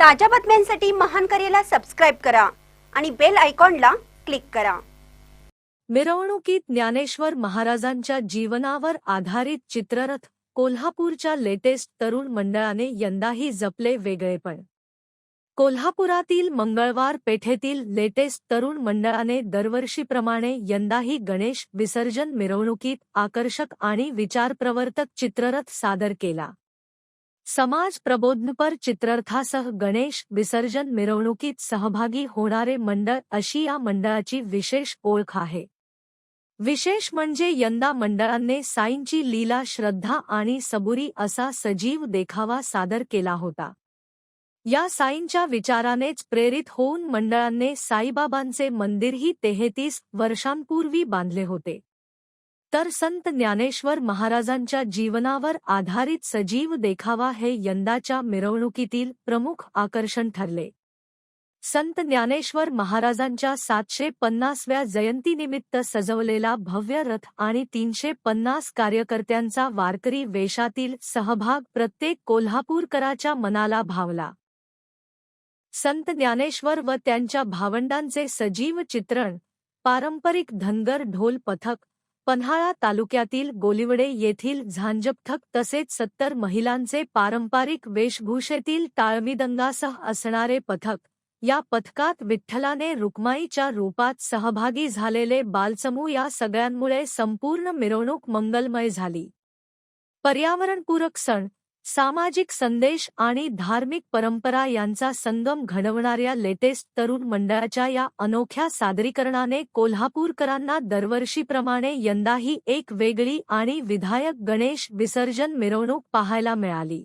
ताज्या बातम्यांसाठी महान करेला सबस्क्राईब करा आणि बेल आयकॉनला क्लिक करा. मिरवणुकीत ज्ञानेश्वर महाराजांच्या जीवनावर आधारित चित्ररथ कोल्हापूरच्या लेटेस्ट तरुण मंडळाने यंदाही जपले वेगळेपण. कोल्हापुरातील मंगळवार पेठेतील लेटेस्ट तरुण मंडळाने दरवर्षीप्रमाणे यंदाही गणेश विसर्जन मिरवणुकीत आकर्षक आणि विचारप्रवर्तक चित्ररथ सादर केला. समाज प्रबोधनपर चित्रर्थासह गणेश विसर्जन मिरवणुकीत सहभागी होणारे मंडळ अशी या मंडळाची विशेष ओळख आहे. विशेष म्हणजे यंदा मंडळाने साईंची लीला श्रद्धा आणि सबुरी असा सजीव देखावा सादर केला होता. या साईंच्या विचारानेच प्रेरित होऊन मंडळांनी साईबाबांचे मंदिरही तेहेतीस वर्षांपूर्वी बांधले होते. तर संत ज्ञानेश्वर महाराजांच्या जीवनावर आधारित सजीव देखावा हे यंदाच्या मिरवणुकीतील प्रमुख आकर्षण ठरले. संत ज्ञानेश्वर महाराजांच्या सातशे पन्नासव्या जयंतीनिमित्त सजवलेला भव्य रथ आणि तीनशे पन्नास कार्यकर्त्यांचा वारकरी वेशातील सहभाग प्रत्येक कोल्हापूरकराच्या मनाला भावला. संत ज्ञानेश्वर व त्यांच्या भावंडांचे सजीव चित्रण पारंपरिक धनगर ढोल पथक पन्हाळा तालुक्यातील गोलिवडे येथील झांजपथक तसेच सत्तर महिलांचे पारंपरिक वेशभूषेतील टाळमीदंगासह असणारे पथक या पथकात विठ्ठलाने रुक्माईच्या रूपात सहभागी झालेले बालसमू या सगळ्यांमुळे संपूर्ण मिरवणूक मंगलमय झाली. पर्यावरणपूरक सण सामाजिक संदेश आणि धार्मिक परंपरा यांचा संगम घडवणाऱ्या लेटेस्ट तरुण मंडळाच्या या अनोख्या सादरीकरणाने कोल्हापूरकरांना दरवर्षीप्रमाणे यंदाही एक वेगळी आणि विधायक गणेश विसर्जन मिरवणूक पाहायला मिळाली.